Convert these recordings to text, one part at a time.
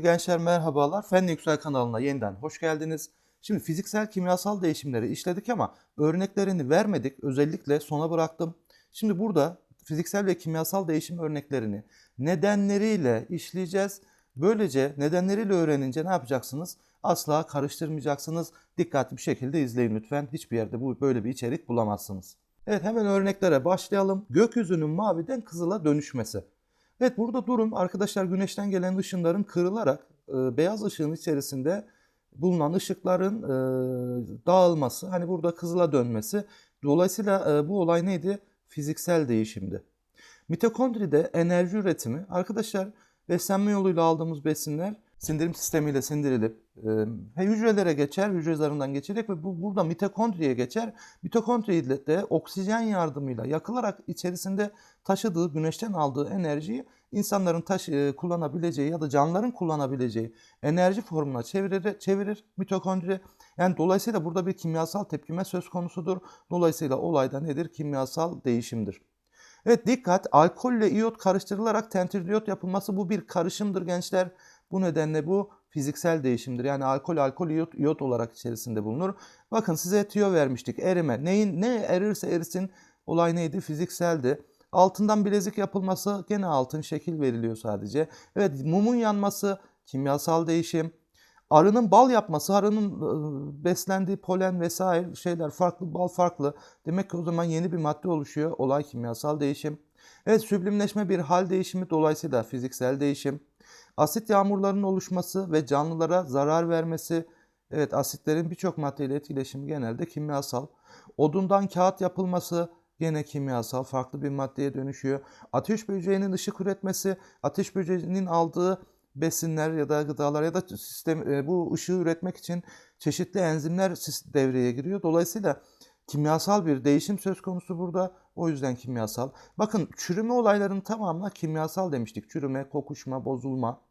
Sevgili gençler merhabalar. Fen Yüksel kanalına yeniden hoş geldiniz. Şimdi fiziksel kimyasal değişimleri işledik ama örneklerini vermedik. Özellikle sona bıraktım. Şimdi burada fiziksel ve kimyasal değişim örneklerini nedenleriyle işleyeceğiz. Böylece nedenleriyle öğrenince ne yapacaksınız? Asla karıştırmayacaksınız. Dikkatli bir şekilde izleyin lütfen. Hiçbir yerde bu böyle bir içerik bulamazsınız. Evet hemen örneklere başlayalım. Gökyüzünün maviden kızıla dönüşmesi. Evet burada durum arkadaşlar güneşten gelen ışınların kırılarak e, beyaz ışığın içerisinde bulunan ışıkların e, dağılması, hani burada kızıla dönmesi. Dolayısıyla e, bu olay neydi? Fiziksel değişimdi. Mitokondride enerji üretimi arkadaşlar beslenme yoluyla aldığımız besinler sindirim sistemiyle sindirilip e, hücrelere geçer, hücre zarından geçecek ve bu burada mitokondriye geçer. Mitokondri de oksijen yardımıyla yakılarak içerisinde taşıdığı, güneşten aldığı enerjiyi insanların taş, e, kullanabileceği ya da canlıların kullanabileceği enerji formuna çevirir, çevirir mitokondri. Yani dolayısıyla burada bir kimyasal tepkime söz konusudur. Dolayısıyla olayda nedir? Kimyasal değişimdir. Evet dikkat alkolle iyot karıştırılarak tentridiyot yapılması bu bir karışımdır gençler. Bu nedenle bu fiziksel değişimdir. Yani alkol alkol iyot, iyot olarak içerisinde bulunur. Bakın size tüyo vermiştik erime. Neyin ne erirse erisin olay neydi? Fizikseldi. Altından bilezik yapılması gene altın şekil veriliyor sadece. Evet mumun yanması kimyasal değişim. Arının bal yapması, arının ıı, beslendiği polen vesaire şeyler farklı, bal farklı. Demek ki o zaman yeni bir madde oluşuyor. Olay kimyasal değişim. Evet süblimleşme bir hal değişimi dolayısıyla fiziksel değişim. Asit yağmurlarının oluşması ve canlılara zarar vermesi. Evet asitlerin birçok maddeyle etkileşimi genelde kimyasal. Odundan kağıt yapılması gene kimyasal farklı bir maddeye dönüşüyor. Ateş böceğinin ışık üretmesi, ateş böceğinin aldığı besinler ya da gıdalar ya da sistem e, bu ışığı üretmek için çeşitli enzimler devreye giriyor. Dolayısıyla kimyasal bir değişim söz konusu burada. O yüzden kimyasal. Bakın çürüme olaylarının tamamına kimyasal demiştik. Çürüme, kokuşma, bozulma.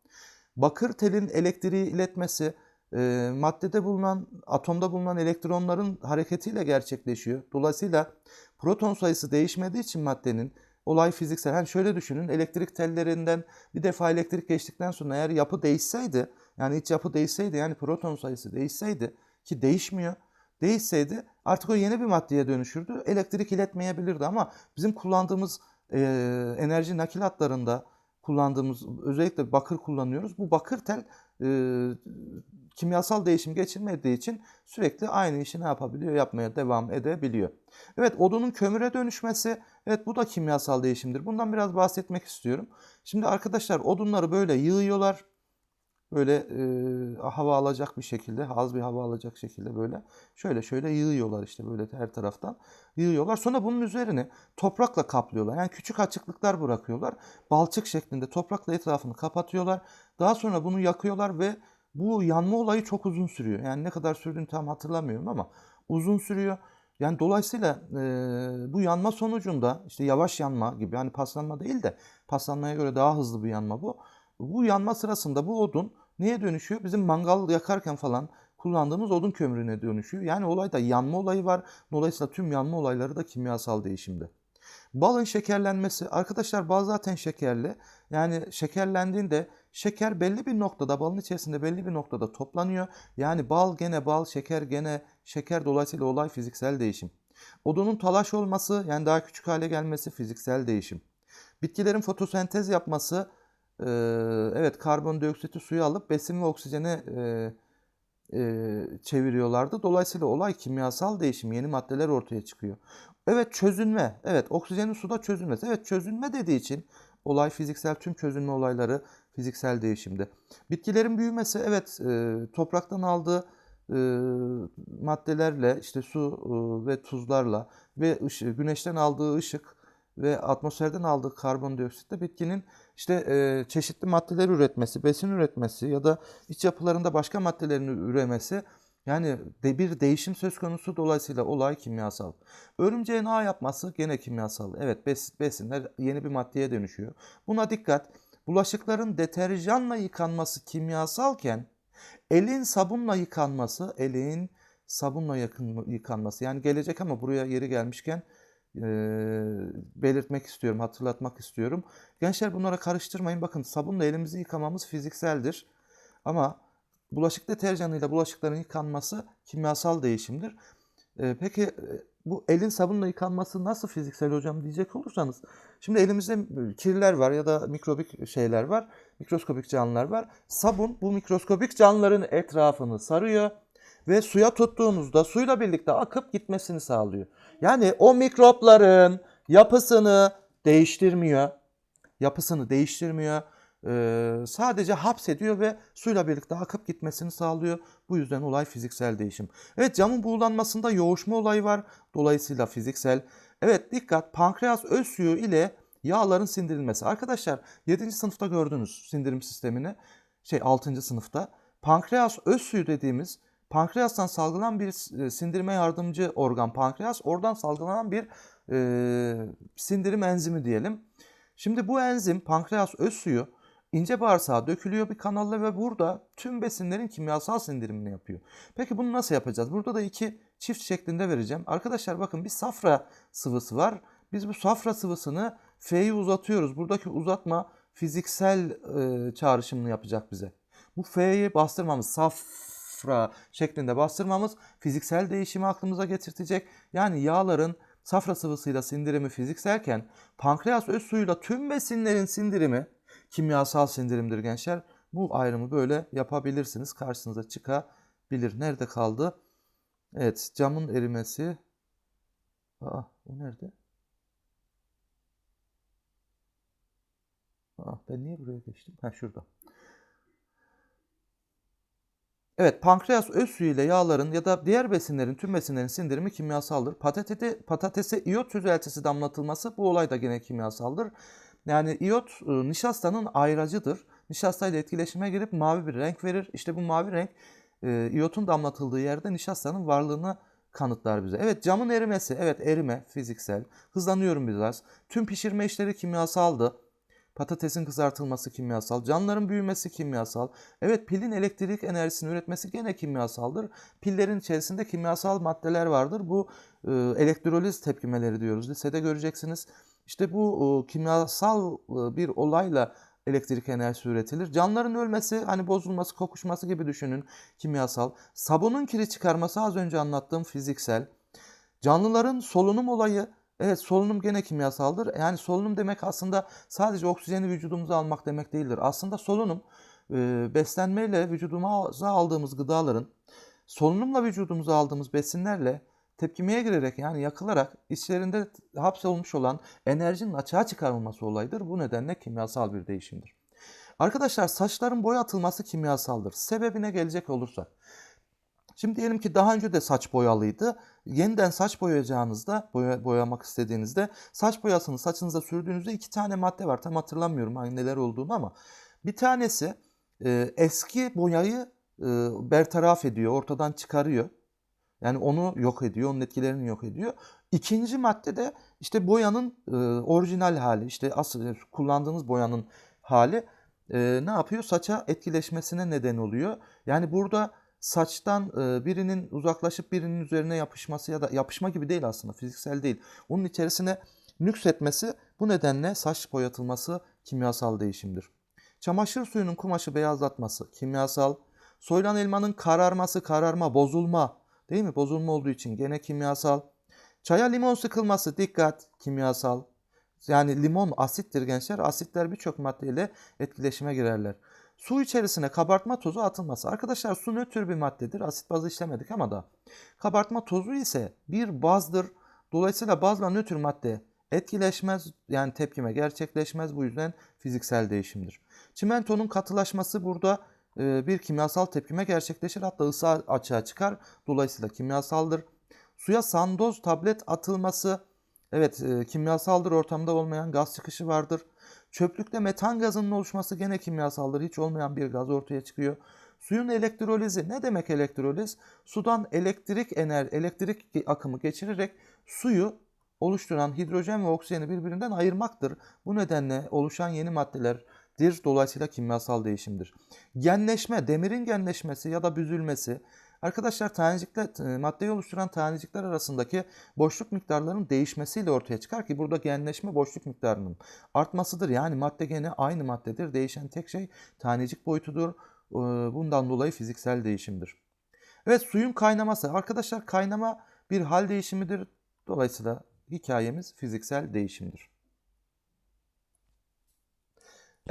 Bakır telin elektriği iletmesi e, maddede bulunan, atomda bulunan elektronların hareketiyle gerçekleşiyor. Dolayısıyla proton sayısı değişmediği için maddenin olay fiziksel. Hani şöyle düşünün elektrik tellerinden bir defa elektrik geçtikten sonra eğer yapı değişseydi yani iç yapı değişseydi yani proton sayısı değişseydi ki değişmiyor. Değişseydi artık o yeni bir maddeye dönüşürdü. Elektrik iletmeyebilirdi ama bizim kullandığımız e, enerji nakil hatlarında kullandığımız özellikle bakır kullanıyoruz. Bu bakır tel e, kimyasal değişim geçirmediği için sürekli aynı işi ne yapabiliyor? Yapmaya devam edebiliyor. Evet odunun kömüre dönüşmesi evet bu da kimyasal değişimdir. Bundan biraz bahsetmek istiyorum. Şimdi arkadaşlar odunları böyle yığıyorlar. Böyle e, hava alacak bir şekilde, az bir hava alacak şekilde böyle şöyle şöyle yığıyorlar işte böyle her taraftan yığıyorlar. Sonra bunun üzerine toprakla kaplıyorlar. Yani küçük açıklıklar bırakıyorlar. Balçık şeklinde toprakla etrafını kapatıyorlar. Daha sonra bunu yakıyorlar ve bu yanma olayı çok uzun sürüyor. Yani ne kadar sürdüğünü tam hatırlamıyorum ama uzun sürüyor. Yani dolayısıyla e, bu yanma sonucunda işte yavaş yanma gibi hani paslanma değil de paslanmaya göre daha hızlı bir yanma bu. Bu yanma sırasında bu odun neye dönüşüyor? Bizim mangal yakarken falan kullandığımız odun kömürüne dönüşüyor. Yani olayda yanma olayı var. Dolayısıyla tüm yanma olayları da kimyasal değişimde. Balın şekerlenmesi. Arkadaşlar bal zaten şekerli. Yani şekerlendiğinde şeker belli bir noktada balın içerisinde belli bir noktada toplanıyor. Yani bal gene bal, şeker gene şeker dolayısıyla olay fiziksel değişim. Odunun talaş olması yani daha küçük hale gelmesi fiziksel değişim. Bitkilerin fotosentez yapması evet karbondioksiti suya alıp besin ve oksijene çeviriyorlardı. Dolayısıyla olay kimyasal değişim, yeni maddeler ortaya çıkıyor. Evet çözünme. Evet oksijenin suda çözülmesi. Evet çözünme dediği için olay fiziksel tüm çözünme olayları fiziksel değişimde. Bitkilerin büyümesi evet e, topraktan aldığı e, maddelerle işte su e, ve tuzlarla ve ışığı, güneşten aldığı ışık ve atmosferden aldığı karbondioksitle bitkinin işte e, çeşitli maddeler üretmesi, besin üretmesi ya da iç yapılarında başka maddelerin üremesi yani de bir değişim söz konusu dolayısıyla olay kimyasal. Örümceğin ağ yapması gene kimyasal. Evet bes, besinler yeni bir maddeye dönüşüyor. Buna dikkat. Bulaşıkların deterjanla yıkanması kimyasalken elin sabunla yıkanması, elin sabunla yakın, yıkanması. Yani gelecek ama buraya yeri gelmişken belirtmek istiyorum, hatırlatmak istiyorum. Gençler bunlara karıştırmayın. Bakın sabunla elimizi yıkamamız fizikseldir. Ama bulaşık deterjanıyla bulaşıkların yıkanması kimyasal değişimdir. Peki bu elin sabunla yıkanması nasıl fiziksel hocam diyecek olursanız. Şimdi elimizde kirler var ya da mikrobik şeyler var. Mikroskobik canlılar var. Sabun bu mikroskobik canlıların etrafını sarıyor ve suya tuttuğunuzda suyla birlikte akıp gitmesini sağlıyor. Yani o mikropların yapısını değiştirmiyor. Yapısını değiştirmiyor. Ee, sadece hapsediyor ve suyla birlikte akıp gitmesini sağlıyor. Bu yüzden olay fiziksel değişim. Evet camın buğulanmasında yoğuşma olayı var. Dolayısıyla fiziksel. Evet dikkat pankreas öz suyu ile yağların sindirilmesi. Arkadaşlar 7. sınıfta gördünüz sindirim sistemini. Şey 6. sınıfta. Pankreas öz suyu dediğimiz pankreastan salgılanan bir e, sindirime yardımcı organ pankreas. Oradan salgılanan bir e, sindirim enzimi diyelim. Şimdi bu enzim pankreas öz suyu ince bağırsağa dökülüyor bir kanalla ve burada tüm besinlerin kimyasal sindirimini yapıyor. Peki bunu nasıl yapacağız? Burada da iki çift şeklinde vereceğim. Arkadaşlar bakın bir safra sıvısı var. Biz bu safra sıvısını F'yi uzatıyoruz. Buradaki uzatma fiziksel e, çağrışımını yapacak bize. Bu F'yi bastırmamız, safra şeklinde bastırmamız fiziksel değişimi aklımıza getirtecek. Yani yağların safra sıvısıyla sindirimi fizikselken pankreas öz suyuyla tüm besinlerin sindirimi kimyasal sindirimdir gençler. Bu ayrımı böyle yapabilirsiniz. Karşınıza çıkabilir. Nerede kaldı? Evet camın erimesi. Aa, o nerede? Aa, ben niye buraya geçtim? Ha şurada. Evet, pankreas öz suyu ile yağların ya da diğer besinlerin, tüm besinlerin sindirimi kimyasaldır. Patatete, patatese iyot çözeltisi damlatılması bu olay da gene kimyasaldır. Yani iyot e, nişastanın ayracıdır. Nişasta ile etkileşime girip mavi bir renk verir. İşte bu mavi renk e, iyotun damlatıldığı yerde nişastanın varlığını kanıtlar bize. Evet camın erimesi, evet erime fiziksel. Hızlanıyorum biraz. Tüm pişirme işleri kimyasaldı. Patatesin kızartılması kimyasal, canlıların büyümesi kimyasal. Evet pilin elektrik enerjisini üretmesi gene kimyasaldır. Pillerin içerisinde kimyasal maddeler vardır. Bu e, elektroliz tepkimeleri diyoruz. Lisede göreceksiniz. İşte bu e, kimyasal e, bir olayla elektrik enerjisi üretilir. Canlıların ölmesi, hani bozulması, kokuşması gibi düşünün kimyasal. Sabunun kiri çıkarması az önce anlattığım fiziksel. Canlıların solunum olayı Evet solunum gene kimyasaldır. Yani solunum demek aslında sadece oksijeni vücudumuza almak demek değildir. Aslında solunum e, beslenmeyle vücudumuza aldığımız gıdaların solunumla vücudumuza aldığımız besinlerle tepkimeye girerek yani yakılarak içlerinde hapsolmuş olan enerjinin açığa çıkarılması olayıdır. Bu nedenle kimyasal bir değişimdir. Arkadaşlar saçların boya atılması kimyasaldır. Sebebine gelecek olursak. Şimdi diyelim ki daha önce de saç boyalıydı. Yeniden saç boyayacağınızda, boya, boyamak istediğinizde saç boyasını saçınıza sürdüğünüzde iki tane madde var. Tam hatırlamıyorum hani neler olduğunu ama bir tanesi e, eski boyayı e, bertaraf ediyor, ortadan çıkarıyor. Yani onu yok ediyor, onun etkilerini yok ediyor. İkinci madde de işte boyanın e, orijinal hali, işte asıl kullandığınız boyanın hali e, ne yapıyor? Saça etkileşmesine neden oluyor. Yani burada saçtan e, birinin uzaklaşıp birinin üzerine yapışması ya da yapışma gibi değil aslında fiziksel değil. Onun içerisine nüksetmesi bu nedenle saç boyatılması kimyasal değişimdir. Çamaşır suyunun kumaşı beyazlatması kimyasal. Soyulan elmanın kararması, kararma, bozulma değil mi? Bozulma olduğu için gene kimyasal. Çaya limon sıkılması dikkat kimyasal. Yani limon asittir gençler. Asitler birçok maddeyle etkileşime girerler. Su içerisine kabartma tozu atılması. Arkadaşlar su nötr bir maddedir. Asit bazı işlemedik ama da. Kabartma tozu ise bir bazdır. Dolayısıyla bazla nötr madde etkileşmez yani tepkime gerçekleşmez. Bu yüzden fiziksel değişimdir. Çimentonun katılaşması burada e, bir kimyasal tepkime gerçekleşir. Hatta ısı açığa çıkar. Dolayısıyla kimyasaldır. Suya sandoz tablet atılması evet e, kimyasaldır. Ortamda olmayan gaz çıkışı vardır. Çöplükte metan gazının oluşması gene kimyasaldır. Hiç olmayan bir gaz ortaya çıkıyor. Suyun elektrolizi ne demek elektroliz? Sudan elektrik ener elektrik akımı geçirerek suyu oluşturan hidrojen ve oksijeni birbirinden ayırmaktır. Bu nedenle oluşan yeni maddelerdir. Dolayısıyla kimyasal değişimdir. Genleşme, demirin genleşmesi ya da büzülmesi Arkadaşlar tanecikler, maddeyi oluşturan tanecikler arasındaki boşluk miktarlarının değişmesiyle ortaya çıkar ki burada genleşme boşluk miktarının artmasıdır. Yani madde gene aynı maddedir. Değişen tek şey tanecik boyutudur. E, Bundan dolayı fiziksel değişimdir. Evet suyun kaynaması. Arkadaşlar kaynama bir hal değişimidir. Dolayısıyla hikayemiz fiziksel değişimdir.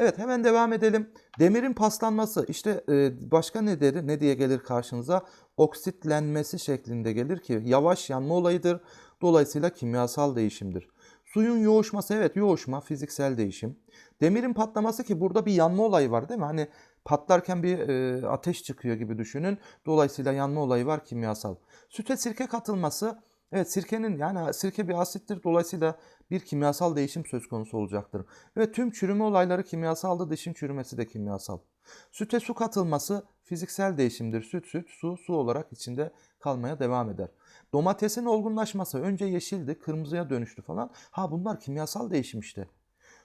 Evet hemen devam edelim. Demirin paslanması işte e, başka ne deri ne diye gelir karşınıza? Oksitlenmesi şeklinde gelir ki yavaş yanma olayıdır. Dolayısıyla kimyasal değişimdir. Suyun yoğuşması evet yoğuşma fiziksel değişim. Demirin patlaması ki burada bir yanma olayı var değil mi? Hani patlarken bir e, ateş çıkıyor gibi düşünün. Dolayısıyla yanma olayı var kimyasal. Süte sirke katılması evet sirkenin yani sirke bir asittir. Dolayısıyla bir kimyasal değişim söz konusu olacaktır. Ve tüm çürüme olayları kimyasaldı. Dişin çürümesi de kimyasal. Süte su katılması fiziksel değişimdir. Süt süt su su olarak içinde kalmaya devam eder. Domatesin olgunlaşması önce yeşildi, kırmızıya dönüştü falan. Ha bunlar kimyasal değişim işte.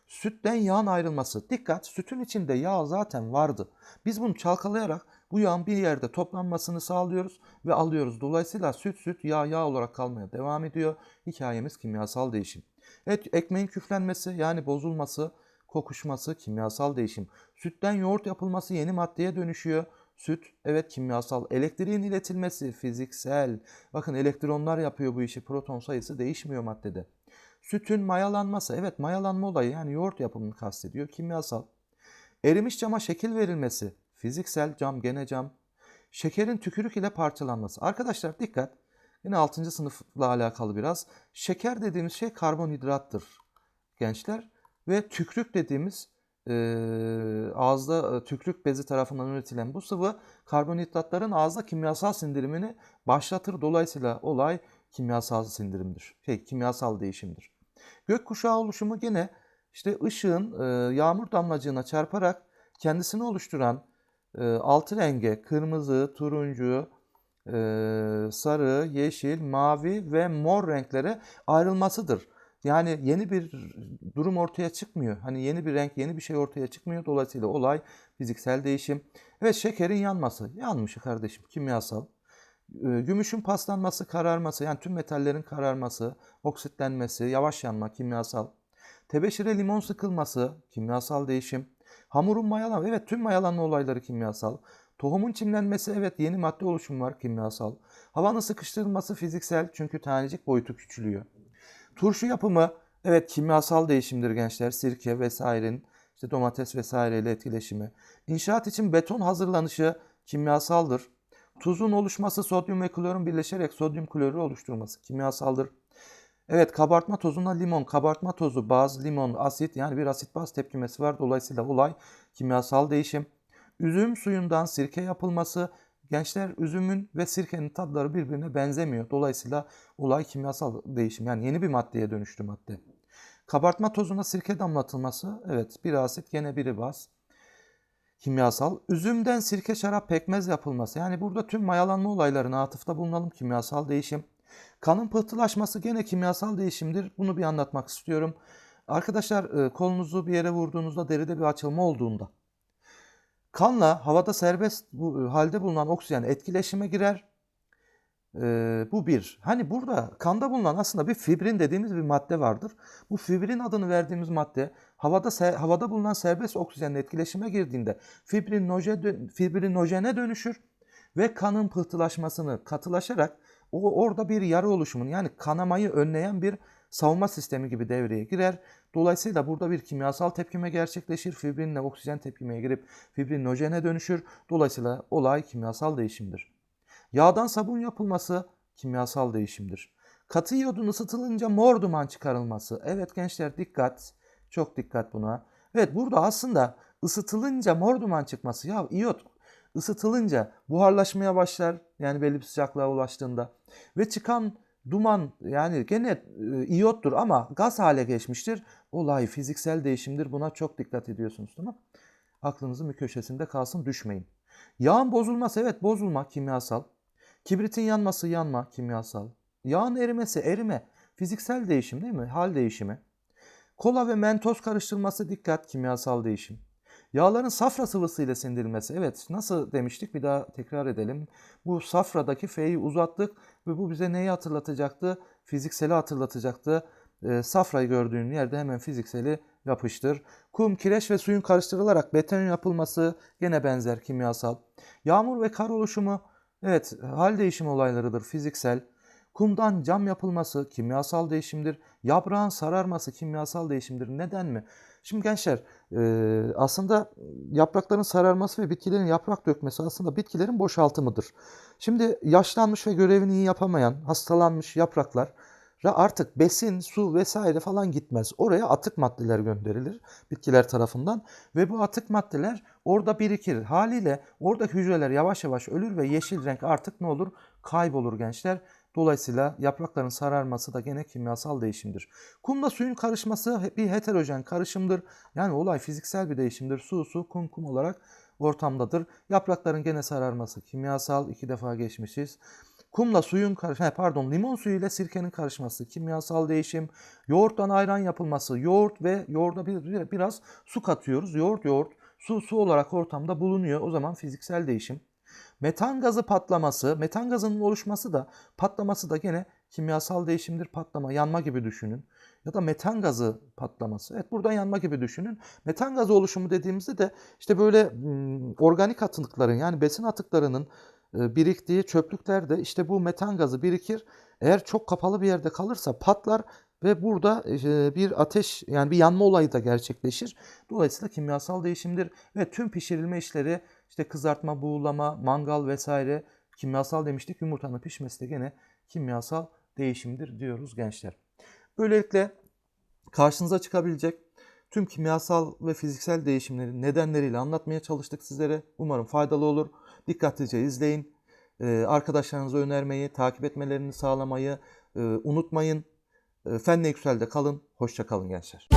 Sütten yağın ayrılması. Dikkat sütün içinde yağ zaten vardı. Biz bunu çalkalayarak bu yağın bir yerde toplanmasını sağlıyoruz ve alıyoruz. Dolayısıyla süt süt yağ yağ olarak kalmaya devam ediyor. Hikayemiz kimyasal değişim. Evet ekmeğin küflenmesi yani bozulması, kokuşması kimyasal değişim. Sütten yoğurt yapılması yeni maddeye dönüşüyor. Süt evet kimyasal. Elektriğin iletilmesi fiziksel. Bakın elektronlar yapıyor bu işi. Proton sayısı değişmiyor maddede. Sütün mayalanması. Evet mayalanma olayı yani yoğurt yapımını kastediyor. Kimyasal. Erimiş cama şekil verilmesi. Fiziksel cam gene cam. Şekerin tükürük ile parçalanması. Arkadaşlar dikkat. Yine 6. sınıfla alakalı biraz. Şeker dediğimiz şey karbonhidrattır gençler. Ve tükrük dediğimiz e, ağızda tükrük bezi tarafından üretilen bu sıvı karbonhidratların ağızda kimyasal sindirimini başlatır. Dolayısıyla olay kimyasal sindirimdir. Şey, kimyasal değişimdir. Gökkuşağı oluşumu gene işte ışığın e, yağmur damlacığına çarparak kendisini oluşturan e, altı renge kırmızı, turuncu, sarı, yeşil, mavi ve mor renklere ayrılmasıdır. Yani yeni bir durum ortaya çıkmıyor. Hani yeni bir renk, yeni bir şey ortaya çıkmıyor. Dolayısıyla olay fiziksel değişim. Evet şekerin yanması. Yanmış kardeşim kimyasal. Gümüşün paslanması, kararması yani tüm metallerin kararması, oksitlenmesi, yavaş yanma kimyasal. Tebeşire limon sıkılması kimyasal değişim. Hamurun mayalanma evet tüm mayalanma olayları kimyasal. Tohumun çimlenmesi evet yeni madde oluşumu var kimyasal. Havanın sıkıştırılması fiziksel çünkü tanecik boyutu küçülüyor. Turşu yapımı evet kimyasal değişimdir gençler. Sirke vesairenin işte domates vesaireyle etkileşimi. İnşaat için beton hazırlanışı kimyasaldır. Tuzun oluşması sodyum ve klorun birleşerek sodyum klorü oluşturması kimyasaldır. Evet kabartma tozuna limon, kabartma tozu, baz, limon, asit yani bir asit baz tepkimesi var. Dolayısıyla olay kimyasal değişim. Üzüm suyundan sirke yapılması. Gençler üzümün ve sirkenin tadları birbirine benzemiyor. Dolayısıyla olay kimyasal değişim yani yeni bir maddeye dönüştü madde. Kabartma tozuna sirke damlatılması. Evet bir asit gene biri baz kimyasal. Üzümden sirke, şarap, pekmez yapılması. Yani burada tüm mayalanma olaylarına atıfta bulunalım kimyasal değişim. Kanın pıhtılaşması gene kimyasal değişimdir. Bunu bir anlatmak istiyorum. Arkadaşlar e, kolunuzu bir yere vurduğunuzda deride bir açılma olduğunda kanla havada serbest e, halde bulunan oksijen etkileşime girer. Ee, bu bir. Hani burada kanda bulunan aslında bir fibrin dediğimiz bir madde vardır. Bu fibrin adını verdiğimiz madde havada havada bulunan serbest oksijenle etkileşime girdiğinde fibrinojen, fibrinojene dönüşür ve kanın pıhtılaşmasını katılaşarak o orada bir yara oluşumun yani kanamayı önleyen bir savunma sistemi gibi devreye girer. Dolayısıyla burada bir kimyasal tepkime gerçekleşir. Fibrinle oksijen tepkimeye girip fibrinojene dönüşür. Dolayısıyla olay kimyasal değişimdir. Yağdan sabun yapılması kimyasal değişimdir. Katı iyodun ısıtılınca mor duman çıkarılması. Evet gençler dikkat. Çok dikkat buna. Evet burada aslında ısıtılınca mor duman çıkması. Ya iyot ısıtılınca buharlaşmaya başlar. Yani belli bir sıcaklığa ulaştığında. Ve çıkan duman yani gene e, iyottur ama gaz hale geçmiştir. Olay fiziksel değişimdir. Buna çok dikkat ediyorsunuz tamam Aklınızın bir köşesinde kalsın düşmeyin. Yağın bozulması evet bozulma kimyasal. Kibritin yanması yanma kimyasal. Yağın erimesi erime fiziksel değişim değil mi? Hal değişimi. Kola ve mentos karıştırması dikkat kimyasal değişim. Yağların safra sıvısı ile sindirilmesi. Evet nasıl demiştik bir daha tekrar edelim. Bu safradaki F'yi uzattık ve bu bize neyi hatırlatacaktı? Fizikseli hatırlatacaktı. E, safrayı gördüğün yerde hemen fizikseli yapıştır. Kum, kireç ve suyun karıştırılarak beton yapılması gene benzer kimyasal. Yağmur ve kar oluşumu evet hal değişimi olaylarıdır fiziksel. Kumdan cam yapılması kimyasal değişimdir. Yaprağın sararması kimyasal değişimdir. Neden mi? Şimdi gençler e, aslında yaprakların sararması ve bitkilerin yaprak dökmesi aslında bitkilerin boşaltımıdır. Şimdi yaşlanmış ve görevini iyi yapamayan, hastalanmış yapraklar artık besin, su vesaire falan gitmez. Oraya atık maddeler gönderilir bitkiler tarafından ve bu atık maddeler orada birikir. Haliyle orada hücreler yavaş yavaş ölür ve yeşil renk artık ne olur? Kaybolur gençler. Dolayısıyla yaprakların sararması da gene kimyasal değişimdir. Kumla suyun karışması bir heterojen karışımdır. Yani olay fiziksel bir değişimdir. Su, su, kum, kum olarak ortamdadır. Yaprakların gene sararması kimyasal. iki defa geçmişiz. Kumla suyun karışması, pardon limon suyu ile sirkenin karışması kimyasal değişim. Yoğurttan ayran yapılması. Yoğurt ve yoğurda bir, bir- biraz su katıyoruz. Yoğurt, yoğurt, su, su olarak ortamda bulunuyor. O zaman fiziksel değişim. Metan gazı patlaması, metan gazının oluşması da patlaması da gene kimyasal değişimdir. Patlama, yanma gibi düşünün. Ya da metan gazı patlaması. Evet buradan yanma gibi düşünün. Metan gazı oluşumu dediğimizde de işte böyle mm, organik atıkların yani besin atıklarının e, biriktiği çöplüklerde işte bu metan gazı birikir. Eğer çok kapalı bir yerde kalırsa patlar ve burada e, bir ateş yani bir yanma olayı da gerçekleşir. Dolayısıyla kimyasal değişimdir ve tüm pişirilme işleri işte kızartma, buğulama, mangal vesaire kimyasal demiştik. Yumurtanın pişmesi de gene kimyasal değişimdir diyoruz gençler. Böylelikle karşınıza çıkabilecek tüm kimyasal ve fiziksel değişimleri nedenleriyle anlatmaya çalıştık sizlere. Umarım faydalı olur. Dikkatlice izleyin. Ee, arkadaşlarınıza önermeyi, takip etmelerini sağlamayı e, unutmayın. E, Fenle Yüksel'de kalın. Hoşça kalın gençler.